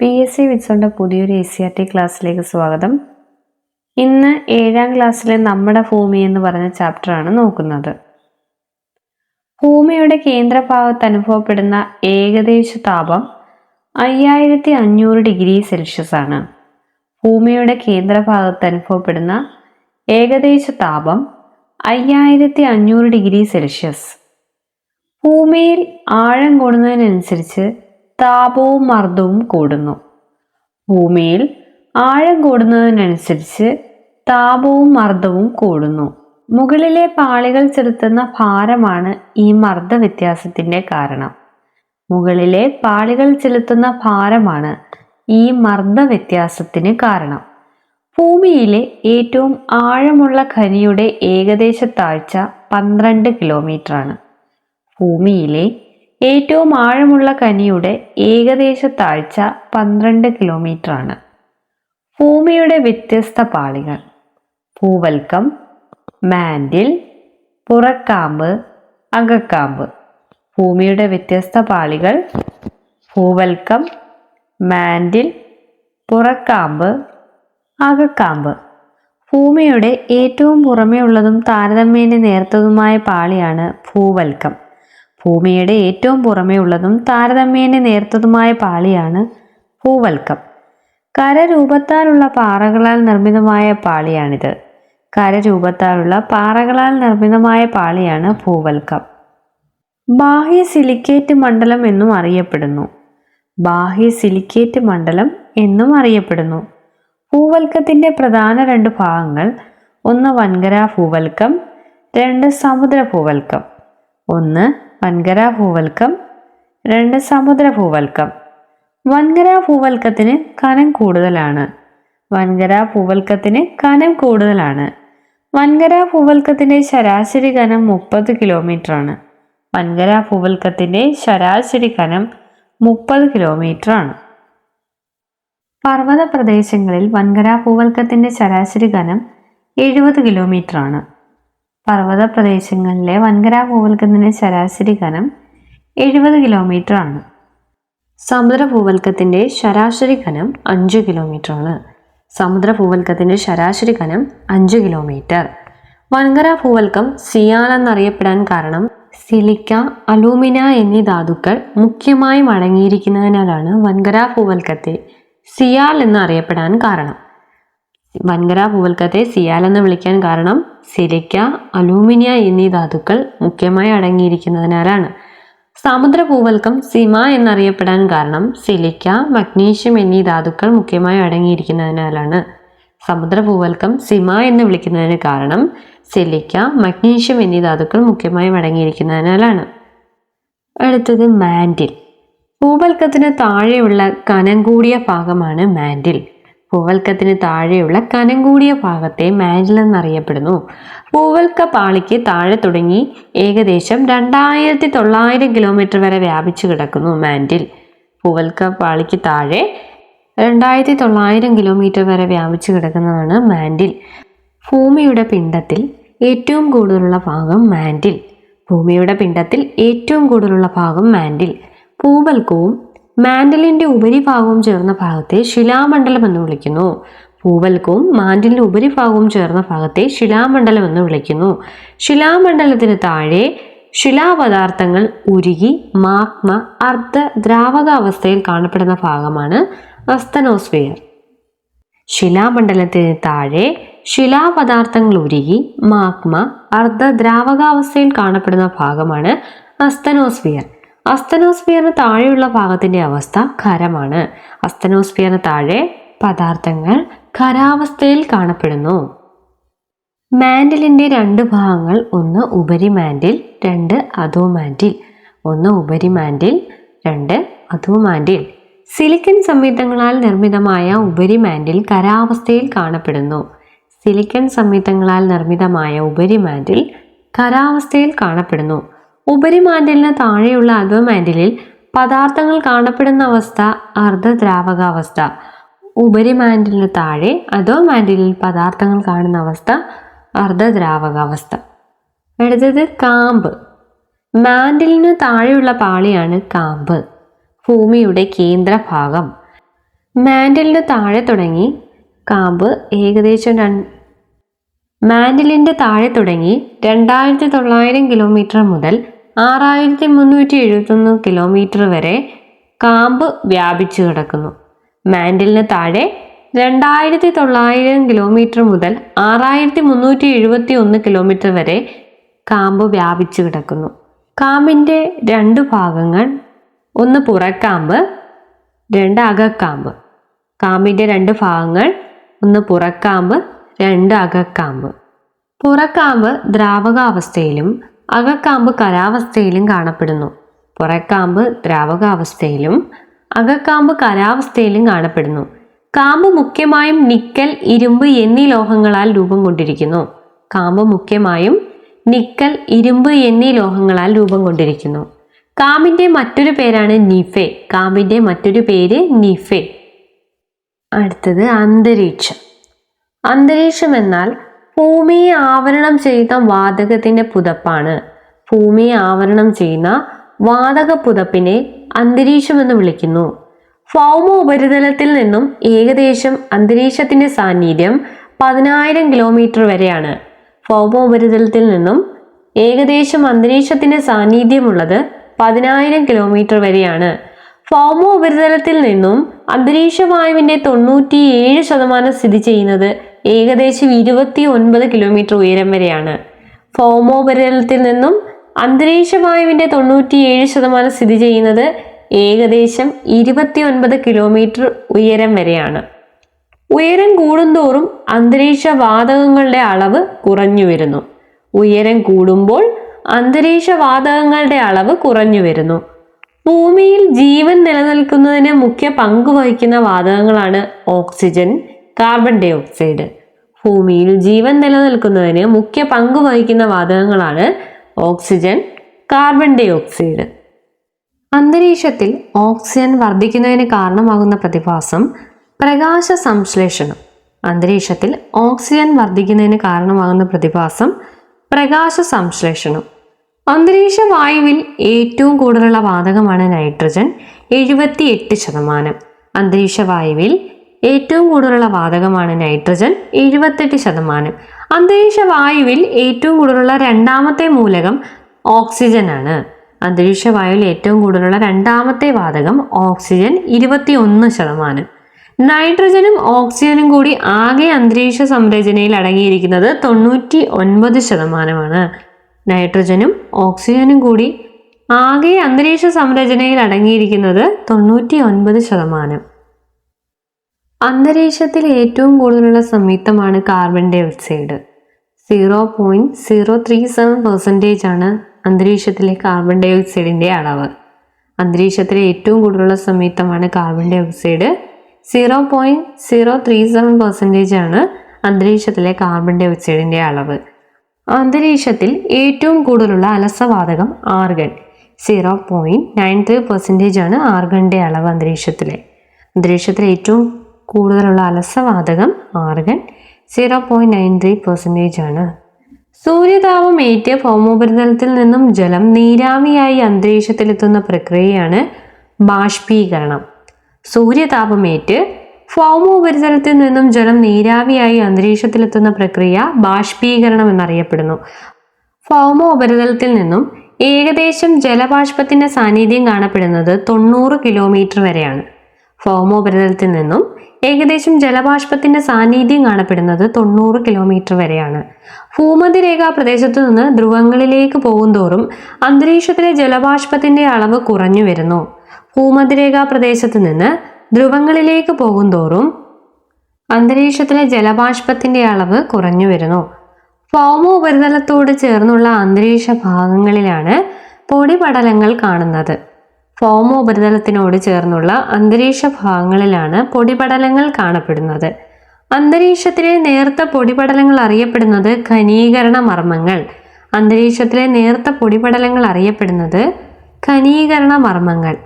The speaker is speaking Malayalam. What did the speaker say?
പി എസ് സി വിറ്റ്സോന്റെ പുതിയൊരു എ സി ആർ ടി ക്ലാസ്സിലേക്ക് സ്വാഗതം. ഇന്ന് ഏഴാം ക്ലാസ്സിലെ നമ്മുടെ ഭൂമി എന്ന് പറഞ്ഞ ചാപ്റ്ററാണ് നോക്കുന്നത്. ഭൂമിയുടെ കേന്ദ്രഭാഗത്ത് അനുഭവപ്പെടുന്ന ഏകദേശ താപം അയ്യായിരത്തി അഞ്ഞൂറ് ഡിഗ്രി സെൽഷ്യസ് ആണ്. ഭൂമിയുടെ കേന്ദ്രഭാഗത്ത് അനുഭവപ്പെടുന്ന ഏകദേശ താപം അയ്യായിരത്തി അഞ്ഞൂറ് ഡിഗ്രി സെൽഷ്യസ് ഭൂമിയിൽ ആഴം കൂടുന്നതിനനുസരിച്ച് താപവും മർദ്ദവും കൂടുന്നു. ഭൂമിയിൽ ആഴം കൂടുന്നതിനനുസരിച്ച് താപവും മർദ്ദവും കൂടുന്നു. മുകളിലെ പാളികൾ ചെലുത്തുന്ന ഭാരമാണ് ഈ മർദ്ദ വ്യത്യാസത്തിന്റെ കാരണം. മുകളിലെ പാളികൾ ചെലുത്തുന്ന ഭാരമാണ് ഈ മർദ്ദ വ്യത്യാസത്തിന് കാരണം. ഭൂമിയിലെ ഏറ്റവും ആഴമുള്ള ഖനിയുടെ ഏകദേശ താഴ്ച പന്ത്രണ്ട് കിലോമീറ്റർ ആണ് ഭൂമിയിലെ ഏറ്റവും ആഴമുള്ള കനിയുടെ ഏകദേശ താഴ്ച പന്ത്രണ്ട് കിലോമീറ്റർ ആണ് ഭൂമിയുടെ വ്യത്യസ്ത പാളികൾ. പൂവൽക്കം മാൻഡിൽ പുറക്കാമ്പ് അകക്കാമ്പ്. ഭൂമിയുടെ വ്യത്യസ്ത പാളികൾ പൂവൽക്കം മാൻഡിൽ പുറക്കാമ്പ് അകക്കാമ്പ്. ഭൂമിയുടെ ഏറ്റവും പുറമേ ഉള്ളതും താരതമ്യേന നേർത്തതുമായ പാളിയാണ് ഭൂവൽക്കം ഭൂമിയുടെ ഏറ്റവും പുറമേ ഉള്ളതും താരതമ്യേന നേർത്തതുമായ പാളിയാണ് ഭൂവൽക്കം കരരൂപത്താലുള്ള പാറകളാൽ നിർമ്മിതമായ പാളിയാണിത്. കരരൂപത്താലുള്ള പാറകളാൽ നിർമ്മിതമായ പാളിയാണ് ഭൂവൽക്കം ബാഹ്യ സിലിക്കേറ്റ് മണ്ഡലം എന്നും അറിയപ്പെടുന്നു. ബാഹ്യ സിലിക്കേറ്റ് മണ്ഡലം എന്നും അറിയപ്പെടുന്നു. ഭൂവൽക്കത്തിന്റെ പ്രധാന രണ്ട് ഭാഗങ്ങൾ ഒന്ന് വൻകര ഭൂവൽക്കം രണ്ട് സമുദ്ര ഭൂവൽക്കം ഒന്ന് വൻകര ഭൂവൽക്കം. രണ്ട് സമുദ്ര ഭൂവൽക്കം. വൻകര ഭൂവൽക്കത്തിന് കനം കൂടുതലാണ്. വൻകര ഭൂവൽക്കത്തിന് കനം കൂടുതലാണ്. വൻകര ഭൂവൽക്കത്തിന്റെ ശരാശരി കനം മുപ്പത് കിലോമീറ്റർ ആണ് വൻകര ഭൂവൽക്കത്തിന്റെ ശരാശരി കനം മുപ്പത് കിലോമീറ്റർ ആണ് പർവത പ്രദേശങ്ങളിൽ വൻകര ഭൂവൽക്കത്തിന്റെ ശരാശരി കനം എഴുപത് കിലോമീറ്റർ ആണ് പർവത പ്രദേശങ്ങളിലെ വൻകര ഭൂവൽക്കത്തിന്റെ ശരാശരി കനം എഴുപത് കിലോമീറ്റർ ആണ് സമുദ്ര ഭൂവൽക്കത്തിന്റെ ശരാശരി കനം അഞ്ച് കിലോമീറ്റർ ആണ് സമുദ്ര ഭൂവൽക്കത്തിന്റെ ശരാശരി കനം അഞ്ച് കിലോമീറ്റർ. വൻകര ഭൂവൽക്കം സിയാൻ എന്നറിയപ്പെടാൻ കാരണം സിലിക്ക അലൂമിന എന്നീ ധാതുക്കൾ മുഖ്യമായും അടങ്ങിയിരിക്കുന്നതിനാലാണ് വൻകര ഭൂവൽക്കത്തെ സിയാൽ എന്നറിയപ്പെടാൻ കാരണം. വൻകര ഭൂവൽക്കത്തെ സിയാൽ എന്ന് വിളിക്കാൻ കാരണം സിലിക്ക അലൂമിനിയ എന്നീ ധാതുക്കൾ മുഖ്യമായി അടങ്ങിയിരിക്കുന്നതിനാലാണ് സമുദ്ര ഭൂവൽക്കം സിമ എന്നറിയപ്പെടാൻ കാരണം സിലിക്ക മഗ്നീഷ്യം എന്നീ ധാതുക്കൾ മുഖ്യമായി അടങ്ങിയിരിക്കുന്നതിനാലാണ് സമുദ്ര ഭൂവൽക്കം സിമ എന്ന് വിളിക്കുന്നതിന് കാരണം സിലിക്ക മഗ്നീഷ്യം എന്നീ ധാതുക്കൾ മുഖ്യമായും അടങ്ങിയിരിക്കുന്നതിനാലാണ് അടുത്തത് മാൻഡിൽ. ഭൂവൽക്കത്തിന് താഴെയുള്ള കനം കൂടിയ ഭാഗമാണ് മാൻഡിൽ. ഭൂവൽക്കത്തിന് താഴെയുള്ള കനം കൂടിയ ഭാഗത്തെ മാൻഡിൽ എന്നറിയപ്പെടുന്നു. പൂവൽക്ക പാളിക്ക് താഴെ തുടങ്ങി ഏകദേശം രണ്ടായിരത്തി തൊള്ളായിരം കിലോമീറ്റർ വരെ വ്യാപിച്ചു കിടക്കുന്നു മാൻഡിൽ. പൂവൽക്ക പാളിക്ക് താഴെ രണ്ടായിരത്തി തൊള്ളായിരം കിലോമീറ്റർ വരെ വ്യാപിച്ചു കിടക്കുന്നതാണ് മാൻഡിൽ. ഭൂമിയുടെ പിണ്ടത്തിൽ ഏറ്റവും കൂടുതലുള്ള ഭാഗം മാൻഡിൽ. ഭൂമിയുടെ പിണ്ടത്തിൽ ഏറ്റവും കൂടുതലുള്ള ഭാഗം മാൻഡിൽ. ഭൂവൽക്കവും മാൻഡലിന്റെ ഉപരിഭാഗവും ചേർന്ന ഭാഗത്തെ ശിലാമണ്ഡലം എന്ന് വിളിക്കുന്നു. പൂവൽക്കവും മാൻഡലിന്റെ ഉപരിഭാഗവും ചേർന്ന ഭാഗത്തെ ശിലാമണ്ഡലം എന്ന് വിളിക്കുന്നു. ശിലാമണ്ഡലത്തിന് താഴെ ശിലാപദാർത്ഥങ്ങൾ ഉരുകി മാഗ്മ അർദ്ധ ദ്രാവകാവസ്ഥയിൽ കാണപ്പെടുന്ന ഭാഗമാണ് അസ്തനോസ്ഫിയർ. ശിലാമണ്ഡലത്തിന് താഴെ ശിലാപദാർത്ഥങ്ങൾ ഉരുകി മാഗ്മ അർദ്ധ ദ്രാവകാവസ്ഥയിൽ കാണപ്പെടുന്ന ഭാഗമാണ് അസ്തനോസ്ഫിയർ. അസ്തനോസ്ഫിയറിന് താഴെയുള്ള ഭാഗത്തിന്റെ അവസ്ഥ ഖരമാണ്. അസ്തനോസ്ഫിയറിന് താഴെ പദാർത്ഥങ്ങൾ ഖരാവസ്ഥയിൽ കാണപ്പെടുന്നു. മാൻഡിലിന്റെ രണ്ട് ഭാഗങ്ങൾ ഒന്ന് ഉപരി മാൻഡിൽ രണ്ട് അധോ മാൻഡിൽ. ഒന്ന് ഉപരി മാൻഡിൽ രണ്ട് അധോ മാൻഡിൽ. സിലിക്കൻ സംയുക്തങ്ങളാൽ നിർമ്മിതമായ ഉപരി മാൻഡിൽ ഖരാവസ്ഥയിൽ കാണപ്പെടുന്നു. സിലിക്കൺ സംയുക്തങ്ങളാൽ നിർമ്മിതമായ ഉപരി മാൻഡിൽ ഖരാവസ്ഥയിൽ കാണപ്പെടുന്നു. ഉപരിമാൻഡലിന് താഴെയുള്ള അധോമാൻഡലിൽ പദാർത്ഥങ്ങൾ കാണപ്പെടുന്ന അവസ്ഥ അർദ്ധദ്രാവകാവസ്ഥ. ഉപരിമാൻഡലിന് താഴെ അധോമാൻഡലിൽ പദാർത്ഥങ്ങൾ കാണുന്ന അവസ്ഥ അർദ്ധദ്രാവകാവസ്ഥ. അടുത്തത് കാമ്പ്. മാൻഡലിന് താഴെയുള്ള പാളിയാണ് കാമ്പ്. ഭൂമിയുടെ കേന്ദ്രഭാഗം. മാൻഡലിന് താഴെ തുടങ്ങി കാമ്പ് ഏകദേശം മാൻഡലിന്റെ താഴെ തുടങ്ങി രണ്ടായിരത്തി തൊള്ളായിരം കിലോമീറ്റർ മുതൽ ആറായിരത്തി മുന്നൂറ്റി എഴുപത്തൊന്ന് കിലോമീറ്റർ വരെ കാമ്പ് വ്യാപിച്ചു കിടക്കുന്നു. മാൻഡലിന് താഴെ രണ്ടായിരത്തി തൊള്ളായിരം കിലോമീറ്റർ മുതൽ ആറായിരത്തി മുന്നൂറ്റി എഴുപത്തി ഒന്ന് കിലോമീറ്റർ വരെ കാമ്പ് വ്യാപിച്ചു കിടക്കുന്നു. കാമ്പിന്റെ രണ്ട് ഭാഗങ്ങൾ ഒന്ന് പുറക്കാമ്പ് രണ്ട് അകക്കാമ്പ്. കാമ്പിന്റെ രണ്ട് ഭാഗങ്ങൾ ഒന്ന് പുറക്കാമ്പ് രണ്ട് അകക്കാമ്പ്. പുറക്കാമ്പ് ദ്രാവകാവസ്ഥയിലും അകക്കാമ്പ് കരാവസ്ഥയിലും കാണപ്പെടുന്നു. പുറക്കാമ്പ് ദ്രാവകാവസ്ഥയിലും അകക്കാമ്പ് കരാവസ്ഥയിലും കാണപ്പെടുന്നു. കാമ്പ് മുഖ്യമായും നിക്കൽ ഇരുമ്പ് എന്നീ ലോഹങ്ങളാൽ രൂപം കൊണ്ടിരിക്കുന്നു. കാമ്പ് മുഖ്യമായും നിക്കൽ ഇരുമ്പ് എന്നീ ലോഹങ്ങളാൽ രൂപം കൊണ്ടിരിക്കുന്നു. കാമ്പിന്റെ മറ്റൊരു പേരാണ് നിഫെ. കാമ്പിന്റെ മറ്റൊരു പേര് നിഫെ. അടുത്തത് അന്തരീക്ഷം. അന്തരീക്ഷം എന്നാൽ ഭൂമിയെ ആവരണം ചെയ്യുന്ന വാതകത്തിന്റെ പുതപ്പാണ്. ഭൂമിയെ ആവരണം ചെയ്യുന്ന വാതക പുതപ്പിനെ അന്തരീക്ഷം എന്ന് വിളിക്കുന്നു. ഭൗമ ഉപരിതലത്തിൽ നിന്നും ഏകദേശം അന്തരീക്ഷത്തിന്റെ സാന്നിധ്യം പതിനായിരം കിലോമീറ്റർ വരെയാണ്. ഭൗമ ഉപരിതലത്തിൽ നിന്നും ഏകദേശം അന്തരീക്ഷത്തിന്റെ സാന്നിധ്യമുള്ളത് പതിനായിരം കിലോമീറ്റർ വരെയാണ്. ഭൗമ ഉപരിതലത്തിൽ നിന്നും അന്തരീക്ഷ വായുവിന്റെ തൊണ്ണൂറ്റിയേഴ് ശതമാനം സ്ഥിതി ചെയ്യുന്നത് ഏകദേശം ഇരുപത്തി ഒൻപത് കിലോമീറ്റർ ഉയരം വരെയാണ്. ഫോമോപരിതലത്തിൽ നിന്നും അന്തരീക്ഷ വായുവിന്റെ തൊണ്ണൂറ്റിയേഴ് ശതമാനം സ്ഥിതി ചെയ്യുന്നത് ഏകദേശം ഇരുപത്തി ഒൻപത് കിലോമീറ്റർ ഉയരം വരെയാണ്. ഉയരം കൂടുന്തോറും അന്തരീക്ഷ വാതകങ്ങളുടെ അളവ് കുറഞ്ഞു വരുന്നു. ഉയരം കൂടുമ്പോൾ അന്തരീക്ഷ വാതകങ്ങളുടെ അളവ് കുറഞ്ഞു വരുന്നു. ഭൂമിയിൽ ജീവൻ നിലനിൽക്കുന്നതിന് മുഖ്യ പങ്ക് വഹിക്കുന്ന വാതകങ്ങളാണ് ഓക്സിജൻ കാർബൺ ഡൈ ഓക്സൈഡ്. ഭൂമിയിൽ ജീവൻ നിലനിൽക്കുന്നതിന് മുഖ്യ പങ്ക് വഹിക്കുന്ന വാതകങ്ങളാണ് ഓക്സിജൻ കാർബൺ ഡൈ ഓക്സൈഡ്. അന്തരീക്ഷത്തിൽ ഓക്സിജൻ വർദ്ധിക്കുന്നതിന് കാരണമാകുന്ന പ്രതിഭാസം പ്രകാശ സംശ്ലേഷണം. അന്തരീക്ഷത്തിൽ ഓക്സിജൻ വർദ്ധിക്കുന്നതിന് കാരണമാകുന്ന പ്രതിഭാസം പ്രകാശ സംശ്ലേഷണം. അന്തരീക്ഷ വായുവിൽ ഏറ്റവും കൂടുതലുള്ള വാതകമാണ് നൈട്രജൻ എഴുപത്തി എട്ട് ശതമാനം. അന്തരീക്ഷ വായുവിൽ ഏറ്റവും കൂടുതലുള്ള വാതകമാണ് നൈട്രജൻ എഴുപത്തെട്ട് ശതമാനം. അന്തരീക്ഷ വായുവിൽ ഏറ്റവും കൂടുതലുള്ള രണ്ടാമത്തെ മൂലകം ഓക്സിജൻ ആണ് അന്തരീക്ഷ വായുവിൽ ഏറ്റവും കൂടുതലുള്ള രണ്ടാമത്തെ വാതകം ഓക്സിജൻ ഇരുപത്തി ഒന്ന് ശതമാനം. നൈട്രജനും ഓക്സിജനും കൂടി ആകെ അന്തരീക്ഷ സംരചനയിൽ അടങ്ങിയിരിക്കുന്നത് തൊണ്ണൂറ്റി ഒൻപത് ശതമാനമാണ്. നൈട്രജനും ഓക്സിജനും കൂടി ആകെ അന്തരീക്ഷ സംരചനയിൽ അടങ്ങിയിരിക്കുന്നത് തൊണ്ണൂറ്റി ഒൻപത് ശതമാനം. അന്തരീക്ഷത്തിൽ ഏറ്റവും കൂടുതലുള്ള സംയുക്തമാണ് carbon dioxide zero point zero three seven percentage ആണ് അന്തരീക്ഷത്തിലെ കാർബൺ ഡൈ ഓക്സൈഡിന്റെ അളവ്. അന്തരീക്ഷത്തിലെ ഏറ്റവും കൂടുതലുള്ള സംയുക്തമാണ് carbon dioxide zero point zero three seven percentage ആണ് അന്തരീക്ഷത്തിലെ കാർബൺ ഡൈ ഓക്സൈഡിന്റെ അളവ്. അന്തരീക്ഷത്തിൽ ഏറ്റവും കൂടുതലുള്ള അലസവാതകം argon zero point nine three percentage ആണ് ആർഗണിന്റെ അളവ് അന്തരീക്ഷത്തിലെ. അന്തരീക്ഷത്തിലെ ഏറ്റവും കൂടുതലുള്ള അലസവാതകം argon zero point nine three percentage ആണ്. സൂര്യതാപം ഏറ്റ് ഭൗമോപരിതലത്തിൽ നിന്നും ജലം നീരാവിയായി അന്തരീക്ഷത്തിലെത്തുന്ന പ്രക്രിയയാണ് ബാഷ്പീകരണം. സൂര്യതാപമേറ്റ് ഭൗമോപരിതലത്തിൽ നിന്നും ജലം നീരാവിയായി അന്തരീക്ഷത്തിലെത്തുന്ന പ്രക്രിയ ബാഷ്പീകരണം എന്നറിയപ്പെടുന്നു. ഭൗമ ഉപരിതലത്തിൽ നിന്നും ഏകദേശം ജലബാഷ്പത്തിന്റെ സാന്നിധ്യം കാണപ്പെടുന്നത് തൊണ്ണൂറ് കിലോമീറ്റർ വരെയാണ്. ഭൗമോപരിതലത്തിൽ നിന്നും ഏകദേശം ജലബാഷ്പത്തിന്റെ സാന്നിധ്യം കാണപ്പെടുന്നത് തൊണ്ണൂറ് കിലോമീറ്റർ വരെയാണ്. ഭൂമധ്യരേഖാ പ്രദേശത്തു നിന്ന് ധ്രുവങ്ങളിലേക്ക് പോകുന്തോറും അന്തരീക്ഷത്തിലെ ജലബാഷ്പത്തിന്റെ അളവ് കുറഞ്ഞു വരുന്നു. ഭൂമധ്യരേഖാ പ്രദേശത്ത് നിന്ന് ധ്രുവങ്ങളിലേക്ക് പോകുന്തോറും അന്തരീക്ഷത്തിലെ ജലബാഷ്പത്തിന്റെ അളവ് കുറഞ്ഞു വരുന്നു. ഫോമ ഉപരിതലത്തോട് ചേർന്നുള്ള അന്തരീക്ഷ ഭാഗങ്ങളിലാണ് പൊടിപടലങ്ങൾ കാണുന്നത്. ഭൗമ ഉപരിതലത്തിനോട് ചേർന്നുള്ള അന്തരീക്ഷ ഭാഗങ്ങളിലാണ് പൊടിപടലങ്ങൾ കാണപ്പെടുന്നത്. അന്തരീക്ഷത്തിലെ നേർത്ത പൊടിപടലങ്ങൾ അറിയപ്പെടുന്നത് ഖനീകരണ മർമ്മങ്ങൾ. അന്തരീക്ഷത്തിലെ നേർത്ത പൊടിപടലങ്ങൾ അറിയപ്പെടുന്നത് ഖനീകരണ മർമ്മങ്ങൾ.